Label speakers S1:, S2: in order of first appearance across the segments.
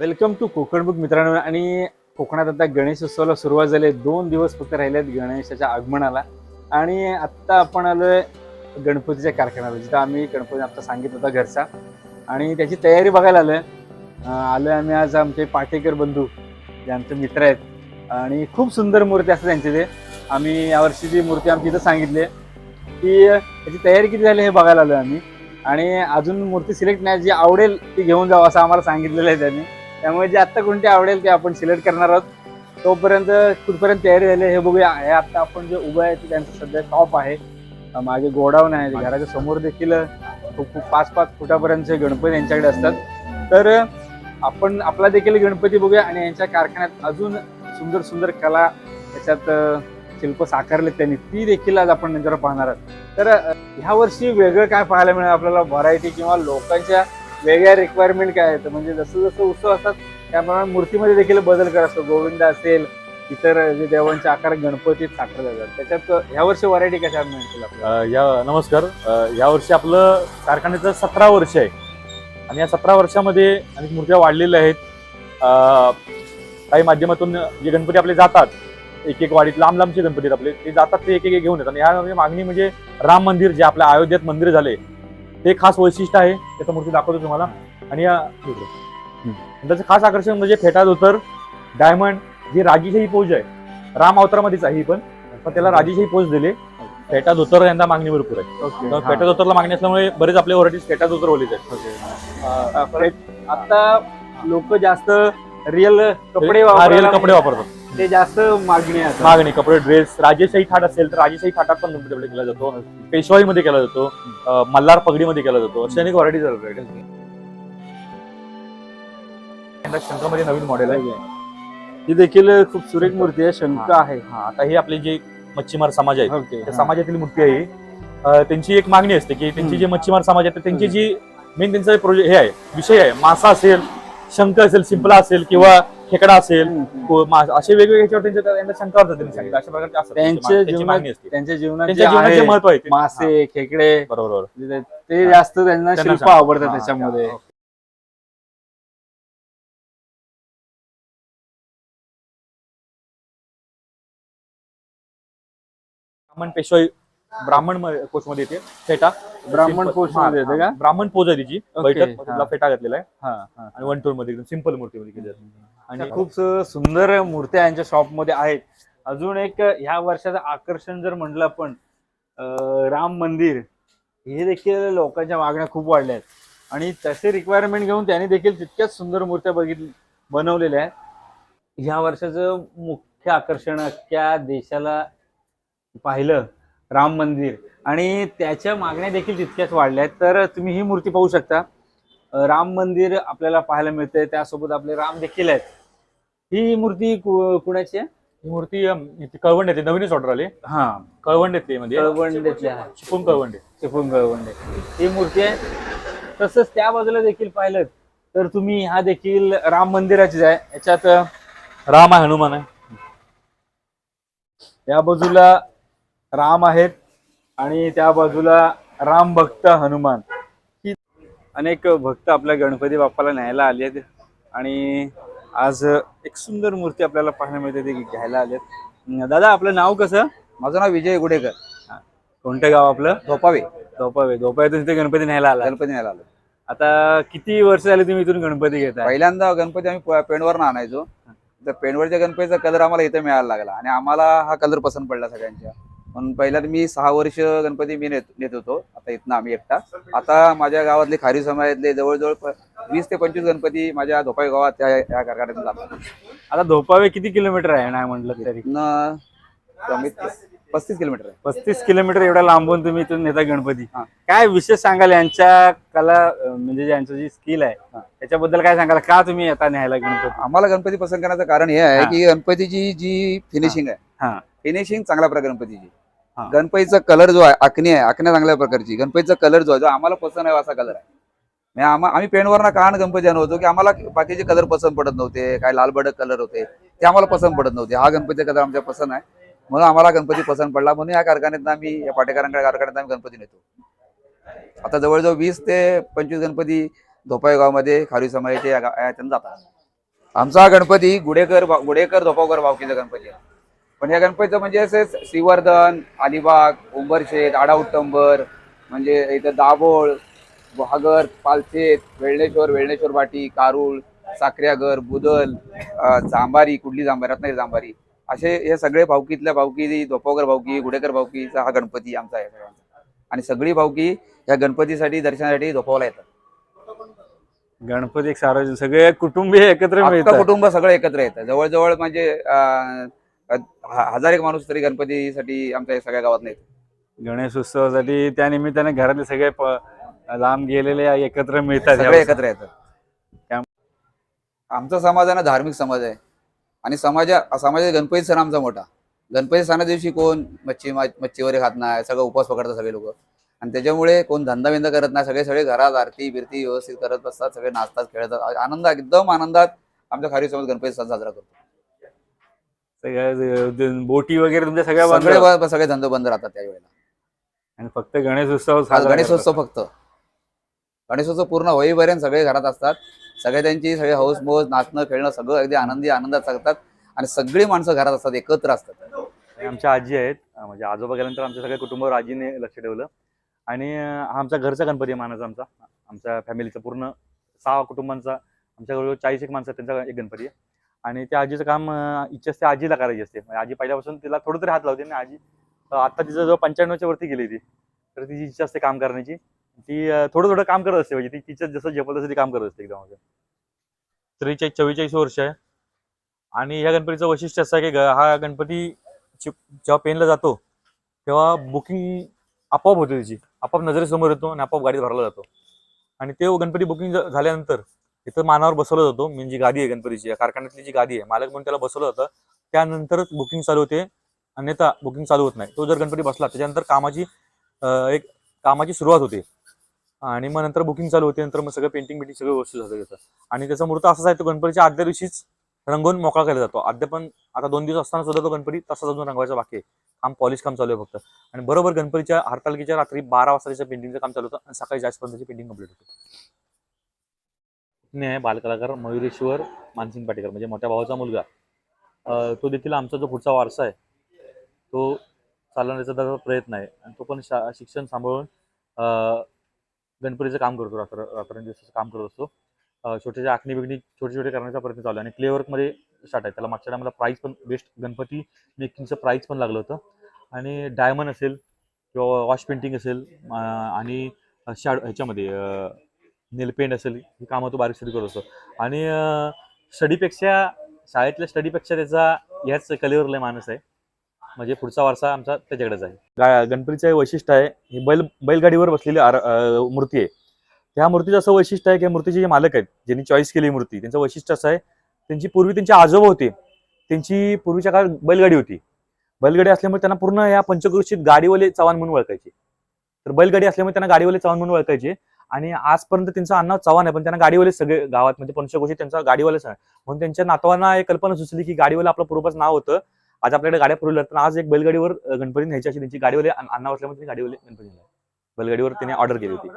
S1: Welcome to Konkan book मित्रांनो. आणि कोकणात आता गणेश उत्सवाला सुरुवात झाली आहे. दोन दिवस फक्त राहिलेत गणेशाच्या आगमनाला. आणि आत्ता आपण आलोय गणपतीच्या कारखान्याला जिथं आम्ही गणपती आत्ता सांगितलं होता घरचा. आणि त्याची तयारी बघायला आलोय. अं, आलोय आम्ही आज आमचे पाटेकर बंधू जे आमचे मित्र आहेत. आणि खूप सुंदर मूर्ती असते त्यांची ते. आम्ही यावर्षी जी मूर्ती आमची इथं सांगितली आहे, की त्याची तयारी किती झाली हे बघायला आलोय आम्ही. आणि अजून मूर्ती सिलेक्ट नाही जी आवडेल ती घेऊन जावं असं आम्हाला सांगितलेलं आहे त्यांनी. त्यामुळे जे आत्ता कोणती आवडेल ते आपण सिलेक्ट करणार आहोत. तोपर्यंत कुठपर्यंत तयारी झाली हे बघूया. हे आत्ता आपण जे उभं आहे ते त्यांचं सध्या टॉप आहे. मागे गोडाऊन आहे घराच्या समोर देखील खूप खूप पाच पाच फुटापर्यंतचे गणपती यांच्याकडे असतात. तर आपण आपला देखील गणपती बघूया आणि यांच्या कारखान्यात अजून सुंदर सुंदर कला त्याच्यात शिल्प साकारले त्यांनी. ती देखील आज आपण नंतर पाहणार आहोत. तर ह्या वर्षी वेगळं काय पाहायला मिळेल आपल्याला? व्हरायटी किंवा लोकांच्या वेगळ्या रिक्वायरमेंट काय आहेत? म्हणजे जसं जसं उत्सव असतात त्याप्रमाणे मूर्तीमध्ये देखील बदल करत असतो. गोविंद असेल इतर जे देवांचे आकार गणपतीत साखर जातात. त्याच्यात ह्या वर्षी व्हरायटी कशा मिळतील
S2: या नमस्कार. या वर्षी आपलं कारखान्याचं सतरा वर्ष आहे. आणि या सतरा वर्षामध्ये अनेक मूर्त्या वाढलेल्या आहेत. काही माध्यमातून जे गणपती आपले जातात एक एक वाडीत लांब लांबचे गणपती आपले ते जातात ते एक एक घेऊन येतात. आणि ह्या मागणी म्हणजे राम मंदिर जे आपल्या अयोध्येत मंदिर झाले ते खास वैशिष्ट्य आहे त्याचं मूर्ती दाखवतो तुम्हाला. आणि या त्याचं खास आकर्षण म्हणजे फेटा धोतर डायमंड जी राजेशाही पोज आहे. राम अवतारामध्येच आहे ही पण. पण त्याला राजेशाही पोज दिले. फेटा धोतर यंदा मागणी भरपूर आहे. फेटा धोतरला मागणी असल्यामुळे बरेच आपले व्हरायटीज फेटा धोतर ओलीच आहेत.
S1: आता लोक जास्त रिअल कपडे
S2: रिअल कपडे वापरतात.
S1: ते जास्त मागणी आहे आता.
S2: मागणी कपडे ड्रेस राजेशाही थाट असेल तर राजेशाही थाटात पण केला जातो. पेशवाईमध्ये केला जातो. अं, मल्हार पगडीमध्ये केला जातो. असे अनेक व्हरायटीज शंकामध्ये नवीन मॉडेल आहे.
S1: ही देखील खूप सुरेख मूर्ती आहे. शंख आहे.
S2: हा आता हे आपले जे मच्छीमार समाज आहेत
S1: ओके.
S2: त्या समाजातील मूर्ती आहे ही. अं, त्यांची एक मागणी असते की त्यांची जे मच्छीमार समाज आहेत त्यांची जी मेन त्यांचा प्रोजेक्ट हे आहे विषय आहे. मासा असेल शंख असेल शिंपला असेल किंवा खेकडा असेल को- असे वेगवेगळे ह्याच्यावर त्यांच्या त्यांना शंका होतात त्यांनी सांगितलं अशा प्रकारचे असतात.
S1: त्यांच्या
S2: त्यांची
S1: जीवनात
S2: मागणी असते.
S1: त्यांच्या जीवनात जे
S2: त्यांच्या जीवनात जे
S1: आहे,
S2: महत्त्व आहे ते-
S1: मासे खेकडे
S2: बरोबर. बरोबर
S1: म्हणजे ते जास्त त्यांना
S2: त्यांना
S1: शिल्प
S2: सांग-
S1: आवडतात
S2: हा,
S1: त्याच्यामध्ये
S2: हा. पेशवाई ब्राह्मण कोच मध्ये येते फेटा.
S1: ब्राह्मण
S2: Simple-
S1: पोच
S2: हा,
S1: मध्ये येते का.
S2: ब्राह्मण पोज आहे तिची बैठक
S1: हा.
S2: तिला फेटा घातलेला आहे.
S1: हा, हा.
S2: आणि वन टोनमध्ये एकदम सिंपल मूर्तीमध्ये केली जाते.
S1: आणि
S2: आणि
S1: खूप सुंदर मूर्त्या यांच्या शॉपमध्ये आहेत. अजून एक ह्या वर्षाचं आकर्षण जर म्हणलं आपण अं, राम मंदिर हे देखील लोकांच्या मागण्या खूप वाढल्या आहेत. आणि तसे रिक्वायरमेंट घेऊन त्यांनी देखील तितक्याच सुंदर मूर्त्या बघित बनवलेल्या आहेत. ह्या वर्षाचं मुख्य आकर्षण अख्ख्या देशाला पाहिलं राम मंदिर. आणि त्याच्या मागण्या देखील तितक्याच वाढल्या आहेत. तर तुम्ही ही मूर्ती पाहू शकता. राम मंदिर आपल्याला पाहायला मिळतंय. त्यासोबत आपले राम देखील आहेत. ही मूर्ती कुणाची आहे?
S2: ही मूर्ती कळवंड येते. नवीनच ऑर्डर आली.
S1: हा.
S2: कळवंड येते
S1: कळवंडेतली आहे.
S2: चिपळूण कळवंड.
S1: चिपळूण कळवंडे. ही मूर्ती आहे. तसंच त्या बाजूला देखील पाहिलं तर तुम्ही हा देखील राम मंदिराचीच आहे. याच्यात
S2: राम आहे हनुमान आहे.
S1: या बाजूला राम आहेत आणि त्या बाजूला राम भक्त हनुमान. ही अनेक भक्त आपल्या गणपती बाप्पाला न्यायला आले आहेत आणि आज एक सुंदर मूर्ती आपल्याला पाहायला मिळते ती घ्यायला आलेत दादा आपलं नाव कसं?
S3: माझं नाव विजय गुडेकर.
S1: कोणतं गाव आपलं?
S3: झोपावे
S1: धोपावे. धोपाव्यातून इथे गणपती न्यायला आला.
S3: गणपती न्यायला आलो.
S1: आता किती वर्ष झाली तुम्ही इथून गणपती घेताय
S3: पहिल्यांदा गणपती आम्ही पेंडवरनं आणायचो. तर पेंडवरच्या गणपतीचा कलर आम्हाला इथे मिळायला लागला आणि आम्हाला हा कलर पसंत पडला सगळ्यांच्या. म्हणून पहिल्यांदा मी सहा वर्ष गणपती मी नेत नेत होतो. आता इथनं आम्ही एकटा. आता माझ्या गावातले खारी समाजातले जवळजवळ वीस ते पंचवीस गणपती माझ्या धोपाई गावात त्या या कारखान्यातून जातात
S1: आता धोपावे किती किलोमीटर आहे? नाही म्हटलं तरी.
S3: इथनं कमीत पस्तीस किलोमीटर आहे.
S1: पस्तीस किलोमीटर एवढा लांबून तुम्ही इथून नेता गणपती.
S3: हा.
S1: काय विशेष सांगाल यांच्या कला म्हणजे यांचं जी स्किल आहे
S3: हा.
S1: त्याच्याबद्दल काय सांगाल? का तुम्ही येता न्यायला गणपती?
S3: आम्हाला गणपती पसंत करण्याचं कारण हे आहे. की गणपतीची जी फिनिशिंग
S1: हा.
S3: आहे फिनिशिंग चांगल्या प्रकारे गणपतीची. गणपतीचा कलर जो आहे आखणी आहे आखण्या चांगल्या प्रकारची. गणपतीचा कलर जो आहे जो आम्हाला पसंत आहे असा कलर आहे. म्हणजे आम्हा- आम्ही पेंटवरनं कारण गणपती आणत होतो की आम्हाला बाकीचे कलर पसंत पडत नव्हते काय लालबडक कलर होते ते आम्हाला पसंत पडत नव्हते. हा गणपतीचा कलर आमच्या पसंत आहे म्हणून आम्हाला गणपती पसंत पडला. म्हणून या कारखान्यात आम्ही या पाटेकरांकडे कारखान्यात आम्ही गणपती नेतो. आता जवळजवळ वीस ते पंचवीस गणपती धोपाई गावामध्ये खारी समाजाचे या जातात. आमचा गणपती गुडेकर गुडेकर धोपावकर भावकीचा गणपती आहे. पण या गणपतीचं म्हणजे असे श्रीवर्धन अलिबाग उंबरशेत आडाउट्टंबर म्हणजे इथं दाभोळ बहागर पालसेत वेळणेश्वर वेळणेश्वर बाटी कारुळ साखऱ्यागर बुदल अं, जांबारी कुडली जांबारी रत्नागिरी जांबारी. असे हे सगळे भावकीतल्या भावकी धोपावकर भावकी गुडेकर भावकीचा हा गणपती आमचा आहे सगळ्यांचा. आणि सगळी भावकी या गणपतीसाठी दर्शनासाठी धोपावला येतात.
S1: गणपती एक सार्वजनिक सगळे कुटुंबीय एकत्र मिळतात.
S3: कुटुंब सगळं एकत्र येतं. जवळजवळ म्हणजे अं, हजार एक माणूस तरी गणपतीसाठी आमच्या या सगळ्या गावात नाही
S1: गणेश उत्सवासाठी त्या निमित्ताने घरातले सगळे प- लांब गेलेले एकत्र मिळतात
S3: सगळे एकत्र येतात.
S1: त्याम-
S3: आमचा समाज आहे ना धार्मिक समाज आहे. आणि समाजा समाजात गणपती सण आमचा मोठा. गणपती सणा दिवशी कोण मच्छी मा- मच्छी वगैरे खात नाही सगळं उपवास पकडतात सगळे लोक. आणि त्याच्यामुळे कोण धंदा बिंदा करत नाही सगळे सगळे घरात आरती बिरती व्यवस्थित करत बसतात सगळे नाचतात खेळतात. आनंद एकदम आनंदात आमच्या खारी समाज गणपती सण साजरा करतो.
S1: सगळ्या बोटी वगैरे तुमच्या सगळ्या बंद
S3: सगळे ब- सगळे धंदे बंद राहतात त्यावेळेला
S1: आणि फक्त गणेश उत्सव
S3: आज
S1: साजरा करतात.
S3: गणेशोत्सव फक्त. गणेशोत्सव पूर्ण होईपर्यंत सगळे घरात असतात. सगळे त्यांची सगळे हौस मोज नाचणं खेळणं सगळं अगदी आनंदी आनंदात सांगतात आणि सगळी माणसं घरात असतात एकत्र असतात.
S2: आणि आमच्या आजी आहेत. अं, म्हणजे आजोबा गेल्यानंतर आमच्या सगळ्या कुटुंबावर आजीने लक्ष ठेवलं. आणि अं, हा आमचा घरचा गणपती आहे मानाचा आमचा. आमच्या फॅमिलीचा पूर्ण सहा कुटुंबांचा आमच्याजवळ चाळीस एक माणसं आहेत, त्यांचा एक गणपती आहे. आणि त्या आजीचं काम इच्छा असते आजीला करायची असते. म्हणजे आजी पहिल्यापासून तिला थोडं तरी हात लावते आणि आजी आता तिचं जवळ पंच्याण्णवच्या वरती गेली ती. तर तिची इच्छा असते काम करण्याची. ती थोडं थोडं काम करत असते. म्हणजे ती तिचं जसं झेपत तसं ती काम करत असते एकदम त्रेचाळीस चव्वेचाळीस वर्ष आहे. आणि ह्या गणपतीचं वैशिष्ट्य असं की हा गणपती जेव्हा पेनला जातो तेव्हा बुकिंग आपोआप होते त्याची आपोआप नजरेसमोर येतो आणि आपोआप गाडीत भरला जातो. आणि ते गणपती बुकिंग झाल्यानंतर तिथं मानावर बसवलं जातो. म्हणजे गादी आहे गणपतीची या कारखान्यातली जी गादी आहे मालक म्हणून त्याला बसवलं जातं. त्यानंतरच बुकिंग चालू होते अन्यथा बुकिंग चालू होत नाही. तो जर गणपती बसला त्याच्यानंतर कामाची एक कामाची सुरुवात होते. आणि मग नंतर बुकिंग चालू होते नंतर मग सगळं पेंटिंग बिंटिंग सगळं व्यवस्थित झालं त्याचं आणि त्याचा मूर्त असाच आहे तो गणपतीच्या आदल्या दिवशीच रंगवून मोकळा केला जातो. अद्याप पण आता दोन दिवस असताना सुद्धा तो गणपती तसाच अजून रंगवायचा बाकी आहे. काम पॉलिश काम चालू आहे फक्त. आणि बरोबर गणपतीच्या हरतालिकेच्या रात्री बारा वाजताच्या पेंटिंगचं काम चालू होतं आणि सकाळी जास्तपर्यंत पेंटिंग कंप्लीट होते. आहे बालकलाकार मयुरेश्वर मानसिंग पाटेकर म्हणजे मोठ्या भावाचा मुलगा. तो देखील आमचा जो पुढचा वारसा आहे तो चालवण्याचा त्याचा प्रयत्न आहे. आणि तो पण शा शिक्षण सांभाळून गणपतीचं काम करतो रात्र रात्रंदिवसाचं काम करत असतो. छोट्याच्या आखणी बिकणी छोटे छोटे करण्याचा प्रयत्न चालू आहे. आणि क्लेवर्कमध्ये स्टार्ट आहे. त्याला मागच्या टायमाला प्राईज पण बेस्ट गणपती मेकिंगचं प्राईज पण लागलं होतं. आणि डायमंड असेल किंवा वॉश पेंटिंग असेल आणि शॅड ह्याच्यामध्ये नेलपेंट असेल ही कामं तो बारीक सारीक करत असतो. आणि स्टडीपेक्षा शाळेतल्या स्टडीपेक्षा त्याचा ह्याच कलेवर लय माणूस आहे. म्हणजे पुढचा वारसा आमचा त्याच्याकडेच आहे. गणपतीचं वैशिष्ट्य आहे ही बैल बैलगाडीवर बसलेली मूर्ती आहे. त्या मूर्तीचं असं वैशिष्ट्य आहे की या मूर्तीचे जे मालक आहेत ज्यांनी चॉईस केली मूर्ती त्यांचं वैशिष्ट्य असं आहे त्यांची पूर्वी त्यांचे आजोबा होते त्यांची पूर्वीच्या काळात बैलगाडी होती. बैलगाडी असल्यामुळे त्यांना पूर्ण या पंचक्रोशीत गाडीवाले चव्हाण म्हणून ओळखायचे. तर बैलगाडी असल्यामुळे त्यांना गाडीवाले चव्हाण म्हणून ओळखायचे. आणि आजपर्यंत त्यांचं आडनाव चव्हाण आहे पण त्यांना गाडीवाले सगळे गावात म्हणजे पंचक्रोशीत त्यांचा गाडीवालेच आहे म्हणून त्यांच्या नातवांना एक कल्पना सुचली की गाडीवाला आपलं पूर्वज नाव होतं. आज आपल्याकडे गाड्या पुरवल्या तर आज एक बैलगाडीवर गणपती न्यायची अशी त्यांची गाडीवाले अण्णा असल्यामुळे त्यांनी गाडीवाले गणपती. बैलगाडीवर त्यांनी ऑर्डर केली होती.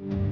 S2: you.